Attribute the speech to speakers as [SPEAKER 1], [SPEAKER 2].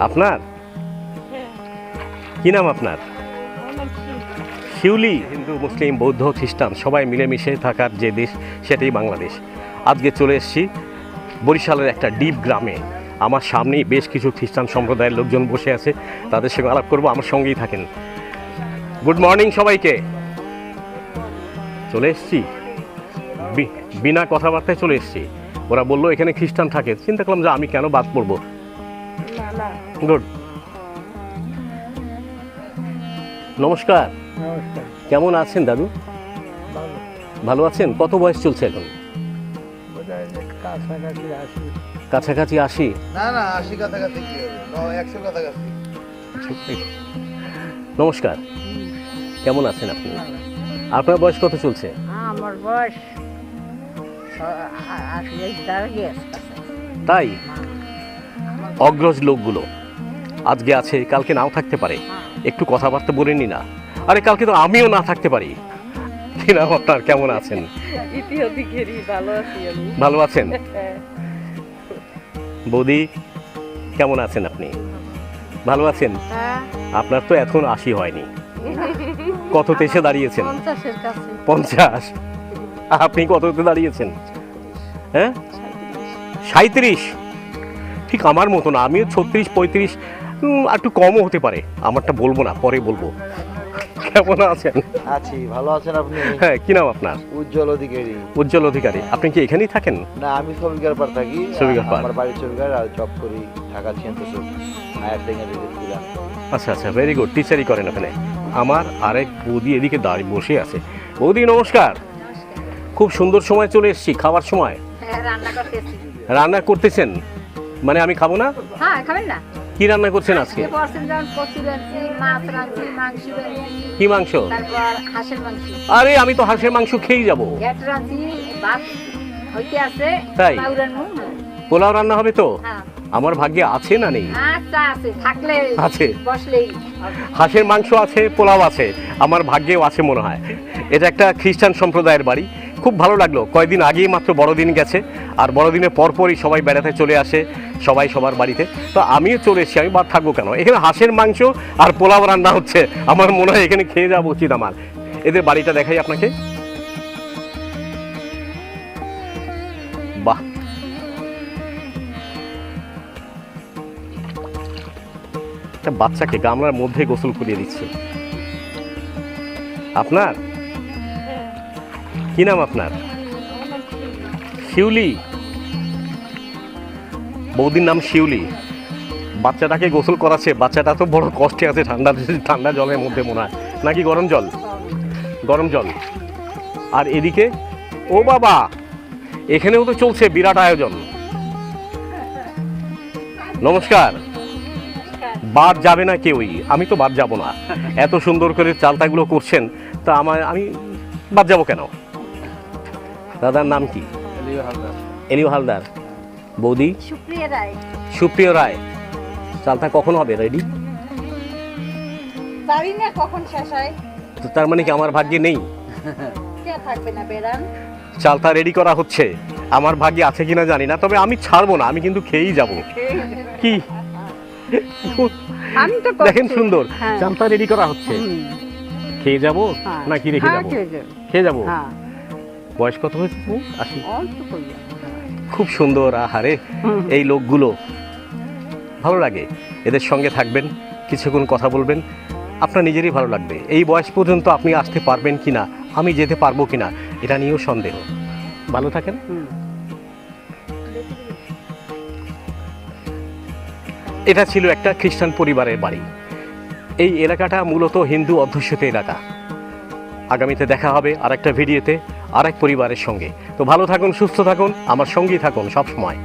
[SPEAKER 1] আপনার? কি নাম আপনার? শিউলি। হিন্দু মুসলিম বৌদ্ধ খ্রিস্টান সবাই মিলেমিশে থাকার যে দেশ সেটাই বাংলাদেশ। আজকে চলে এসেছি বরিশালের একটা ডিপ গ্রামে। আমার সামনেই বেশ কিছু খ্রিস্টান সম্প্রদায়ের লোকজন বসে আছে তাদের সঙ্গে আলাপ করব আমার সঙ্গেই থাকেন। গুড মর্নিং সবাইকে। চলে এসছি। বিনা কথাবার্তায় চলে এসেছি। ওরা বলল এখানে খ্রিস্টান থাকে। চিন্তা করলাম যে আমি কেন বাদ পড়ব? গুড নমস্কার।
[SPEAKER 2] নমস্কার।
[SPEAKER 1] কেমন আছেন দাদু?
[SPEAKER 2] ভালো।
[SPEAKER 1] আছেন? কত বয়স চলছে এখন?
[SPEAKER 2] কাছাকাছি আসি
[SPEAKER 3] না না আশি কাছাকাছি কি হবে? ন- একশো কাছাকাছি।
[SPEAKER 1] নমস্কার। কেমন আছেন আপনি? আপনার বয়স কত চলছে?
[SPEAKER 4] আমার বয়স
[SPEAKER 1] তাই? অগ্রজ লোকগুলো। আজকে আছে কালকে নাও থাকতে পারে। একটু কথাবার্তা বলেনি না আরে কালকে তো আমিও না থাকতে পারি। কি নাম আপনার কেমন আছেন?
[SPEAKER 4] ভালো
[SPEAKER 1] আছেন? বৌদি কেমন আছেন আপনি? ভালো আছেন?
[SPEAKER 4] হ্যাঁ।
[SPEAKER 1] আপনার তো এখন আশি হয়নি। কততে এসে দাঁড়িয়েছেন? পঞ্চাশ? আপনি কততে দাঁড়িয়েছেন? হ্যাঁ? সাঁত্রিশ ঠিক আমার মতো না আমিও ছত্রিশ পঁয়ত্রিশ একটু কমও হতে পারে। আমারটা বলব না পরে বলব। কেমন আছেন?
[SPEAKER 3] আছি ভালো আছেন আপনি?
[SPEAKER 1] হ্যাঁ কি নাম আপনার?
[SPEAKER 3] উজ্জ্বল অধিকারী।
[SPEAKER 1] উজ্জ্বল অধিকারী। আপনি কি এখানেই থাকেন?
[SPEAKER 3] না আমি ছবিকার পার থাকি।
[SPEAKER 1] ছবিকার পাড়।
[SPEAKER 3] আমার বাড়ি ছবিকার আর জব করি ঢাকা ছিয়াত্তর হায়ার সেকেন্ডারি
[SPEAKER 1] আচ্ছা আচ্ছা ভেরি গুড টিচারই করেন ওখানে। আমার আরেক বৌদি এদিকে দাঁড়িয়ে বসে আছে। বৌদি নমস্কার। খুব সুন্দর সময় চলে এসেছি খাবার সময়।
[SPEAKER 4] হ্যাঁ রান্না
[SPEAKER 1] করতেছেন? মানে আমি খাব না?
[SPEAKER 4] হ্যাঁ খাবেন না।
[SPEAKER 1] কি রান্না করছেন আজকে? কি মাংস? আরে আমি তো হাঁসের মাংস খেয়েই যাব। তাই? পোলাও রান্না হবে। তো?
[SPEAKER 4] হ্যাঁ।
[SPEAKER 1] আমার ভাগ্যে আছে না নেই?
[SPEAKER 4] আচ্ছা আছে।
[SPEAKER 1] হাঁসের মাংস আছে পোলাও আছে। আমার ভাগ্যেও আছে মনে হয়। এটা একটা খ্রিস্টান সম্প্রদায়ের বাড়ি। খুব ভালো লাগল। কয়েকদিন আগেই মাত্র বড়দিন গেছে, আর বড়দিনের পরপরই সবাই বেড়াতে চলে আসে, সবাই সবার বাড়িতে। তো আমিও চলে এসেছি, আমি বাদ থাকব কেন? এখানে হাঁসের মাংস আর পোলাও রান্না হচ্ছে। আমার মনে হয় এখানে খেয়ে যাওয়া উচিত আমার। এদের বাড়িটা দেখাই আপনাকে। বাহ। বাচ্চাকে গামলার মধ্যে গোসল করিয়ে দিচ্ছে। আপনার? কি নাম আপনার? শিউলি। বৌদির নাম শিউলি। বাচ্চাটাকে গোসল করাচ্ছে, বাচ্চাটা তো বড় কষ্টে আছে, ঠান্ডা ঠান্ডা জলের মধ্যে মনে হয়। নাকি গরম জল? গরম জল। আর এদিকে, ও বাবা, এখানেও তো চলছে বিরাট আয়োজন। নমস্কার। বার যাবে না কেউই, আমি তো বাদ যাব না। এত সুন্দর করে চালতাগুলো করছেন, তা আমার আমি বাদ যাব কেন? দাদার নাম কি? এলিও হালদার। বৌদি?
[SPEAKER 4] সুপ্রিয়া রায়।
[SPEAKER 1] সুপ্রিয় রায়। চালতা কখন হবে রেডি?
[SPEAKER 4] জানি না কখন শেষ হয়।
[SPEAKER 1] তো তার মানে কি আমার ভাগ্যে নেই?
[SPEAKER 4] কে থাকবে না বেড়ান
[SPEAKER 1] চালতা রেডি করা হচ্ছে। আমার ভাগ্যে আছে কিনা জানি না তবে আমি ছাড়বো না আমি কিন্তু খেয়েই যাব। কি?
[SPEAKER 4] আমি তো
[SPEAKER 1] দেখেন সুন্দর
[SPEAKER 4] হ্যাঁ।
[SPEAKER 1] চালতা রেডি করা হচ্ছে। খেয়ে যাব। নাকি রেখে যাব। খেয়ে যাব?
[SPEAKER 4] হ্যাঁ।
[SPEAKER 1] বয়স কত হয়েছে? আশি। খুব সুন্দর আহারে এই লোকগুলো। ভালো লাগে? এদের সঙ্গে থাকবেন কিছুক্ষণ কথা বলবেন। আপনার নিজেরই ভালো লাগবে। এই বয়স পর্যন্ত আপনি আসতে পারবেন কি না আমি যেতে পারব কি না এটা নিয়েও সন্দেহ। ভালো থাকেন। এটা ছিল একটা খ্রিস্টান পরিবারের বাড়ি। এই এলাকাটা মূলত হিন্দু অধ্যুষিত এলাকা। আগামীতে দেখা হবে আর একটা ভিডিওতে। আর এক পরিবারের সঙ্গে। তো ভালো থাকুন সুস্থ থাকুন আমার সঙ্গেই থাকুন সব সময়